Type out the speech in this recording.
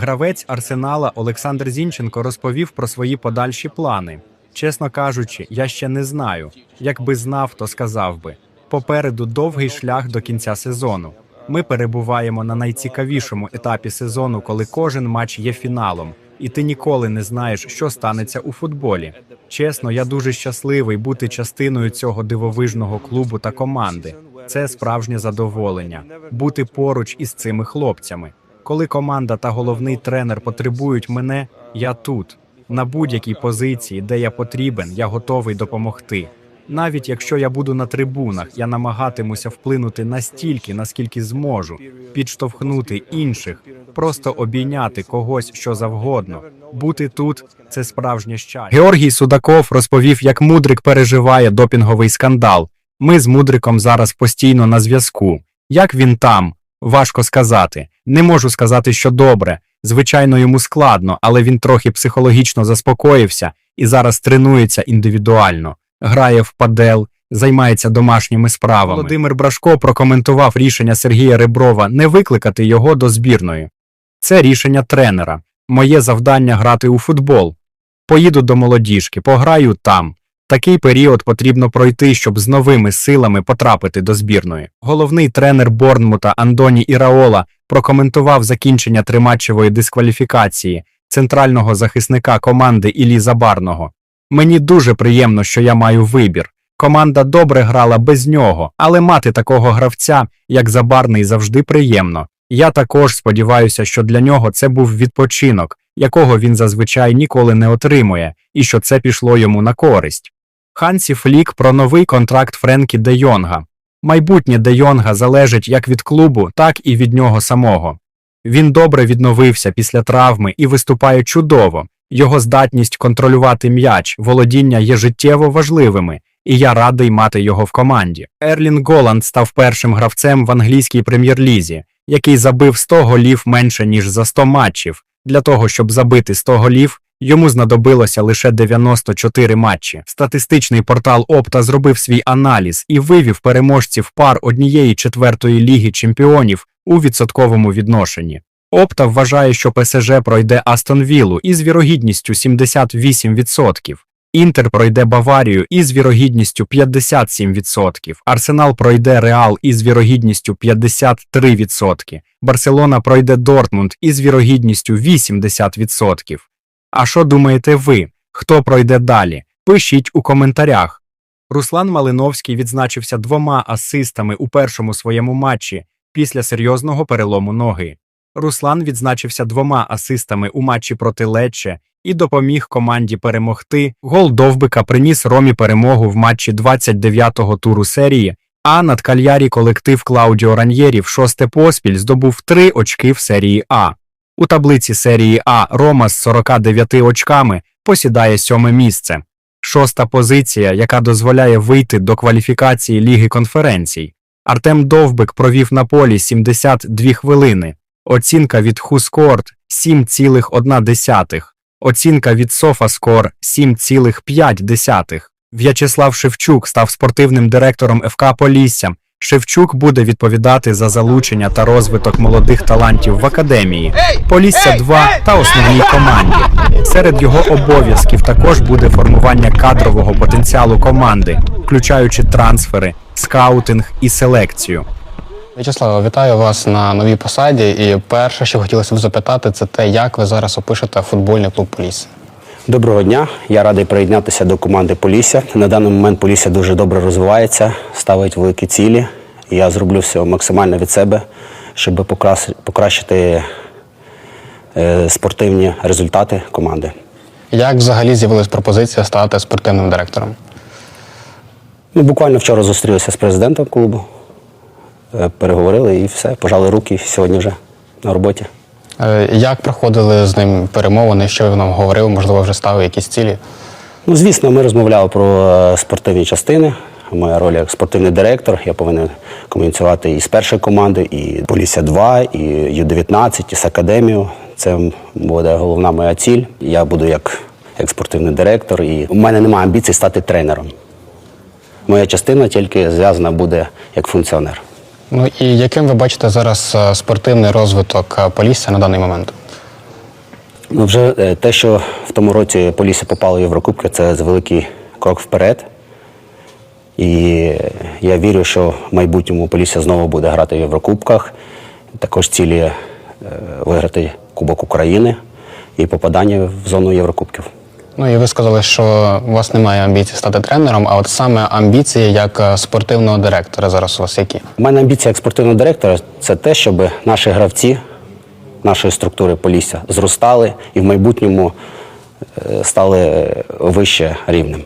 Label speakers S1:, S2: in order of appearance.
S1: Гравець Арсенала Олександр Зінченко розповів про свої подальші плани. Чесно кажучи, я ще не знаю. Якби знав, то сказав би. Попереду довгий шлях до кінця сезону. Ми перебуваємо на найцікавішому етапі сезону, коли кожен матч є фіналом, і ти ніколи не знаєш, що станеться у футболі. Чесно, я дуже щасливий бути частиною цього дивовижного клубу та команди. Це справжнє задоволення бути поруч із цими хлопцями. Коли команда та головний тренер потребують мене, я тут. На будь-якій позиції, де я потрібен, я готовий допомогти. Навіть якщо я буду на трибунах, я намагатимуся вплинути настільки, наскільки зможу, підштовхнути інших, просто обійняти когось що завгодно. Бути тут це справжнє щастя. Георгій Судаков розповів, як Мудрик переживає допінговий скандал. Ми з Мудриком зараз постійно на зв'язку. Як він там? Важко сказати. Не можу сказати, що добре. Звичайно, йому складно, але він трохи психологічно заспокоївся і зараз тренується індивідуально, грає в падел, займається домашніми справами. Володимир Брашко прокоментував рішення Сергія Реброва не викликати його до збірної. Це рішення тренера. Моє завдання грати у футбол. Поїду до молодіжки, пограю там. Такий період потрібно пройти, щоб з новими силами потрапити до збірної. Головний тренер Борнмута Андоні Іраола прокоментував закінчення триматчевої дискваліфікації центрального захисника команди Іллі Забарного. Мені дуже приємно, що я маю вибір. Команда добре грала без нього, але мати такого гравця, як Забарний, завжди приємно. Я також сподіваюся, що для нього це був відпочинок, якого він зазвичай ніколи не отримує, і що це пішло йому на користь. Хансі Флік про новий контракт Френкі Де Йонга. Майбутнє Де Йонга залежить як від клубу, так і від нього самого. Він добре відновився після травми і виступає чудово. Його здатність контролювати м'яч, володіння є життєво важливими, і я радий мати його в команді. Ерлін Голланд став першим гравцем в англійській прем'єр-лізі, який забив 100 голів менше ніж за 100 матчів. Для того, щоб забити 100 голів, йому знадобилося лише 94 матчі. Статистичний портал Опта зробив свій аналіз і вивів переможців пар однієї четвертої ліги чемпіонів у відсотковому відношенні. Опта вважає, що ПСЖ пройде Астон Віллу із вірогідністю 78%. Інтер пройде Баварію із вірогідністю 57%, Арсенал пройде Реал із вірогідністю 53%, Барселона пройде Дортмунд із вірогідністю 80%. А що думаєте ви? Хто пройде далі? Пишіть у коментарях. Руслан Малиновський відзначився двома асистами у першому своєму матчі після серйозного перелому ноги. Руслан відзначився двома асистами у матчі проти Лечче і допоміг команді перемогти. Гол Довбика приніс Ромі перемогу в матчі 29-го туру серії, а над Кальярі колектив Клаудіо Раньєрі в шосте поспіль здобув три очки в серії А. У таблиці серії А Рома з 49 очками посідає сьоме місце. Шоста позиція, яка дозволяє вийти до кваліфікації Ліги конференцій. Артем Довбик провів на полі 72 хвилини. Оцінка від Хускорт 7,1. Оцінка від Софаскор 7,5. В'ячеслав Шевчук став спортивним директором ФК Полісся. Шевчук буде відповідати за залучення та розвиток молодих талантів в академії, Полісся 2 та основній команді. Серед його обов'язків також буде формування кадрового потенціалу команди, включаючи трансфери, скаутинг і селекцію.
S2: В'ячеславе, вітаю вас на новій посаді. І перше, що хотілося б запитати, це те, як ви зараз опишете футбольний клуб Полісся.
S3: Доброго дня. Я радий приєднатися до команди Полісся. На даний момент Полісся дуже добре розвивається, ставить великі цілі. Я зроблю все максимально від себе, щоб покращити е, спортивні результати команди.
S2: Як взагалі з'явилась пропозиція стати спортивним директором?
S3: Ну, буквально вчора зустрілися з президентом клубу, е, переговорили і все, пожали руки сьогодні вже на роботі.
S2: Е, Як проходили з ним перемовини, що він вам говорив, можливо, вже ставив якісь цілі?
S3: Ну, звісно, ми розмовляли про е, спортивні частини. Моя роль як спортивний директор. Я повинен комуніцювати і з першої команди, і Полісся 2, і Ю-19, і з академією. Це буде головна моя ціль. Я буду як, як спортивний директор, і у мене немає амбіцій стати тренером. Моя частина тільки зв'язана буде як функціонер.
S2: Ну і яким ви бачите зараз е, спортивний розвиток е, Полісся на даний момент?
S3: Ну, вже е, те, що в тому році Полісся попало в Єврокубки, це великий крок вперед. І я вірю, що в майбутньому Полісся знову буде грати в Єврокубках. Також цілі виграти Кубок України і попадання в зону Єврокубків.
S2: Ну і ви сказали, що у вас немає амбіції стати тренером, а от саме амбіції як е, спортивного директора зараз у вас які?
S3: У мене амбіція як спортивного директора це те, щоб наші гравці нашої структури Полісся зростали і в майбутньому е, стали вище рівнем.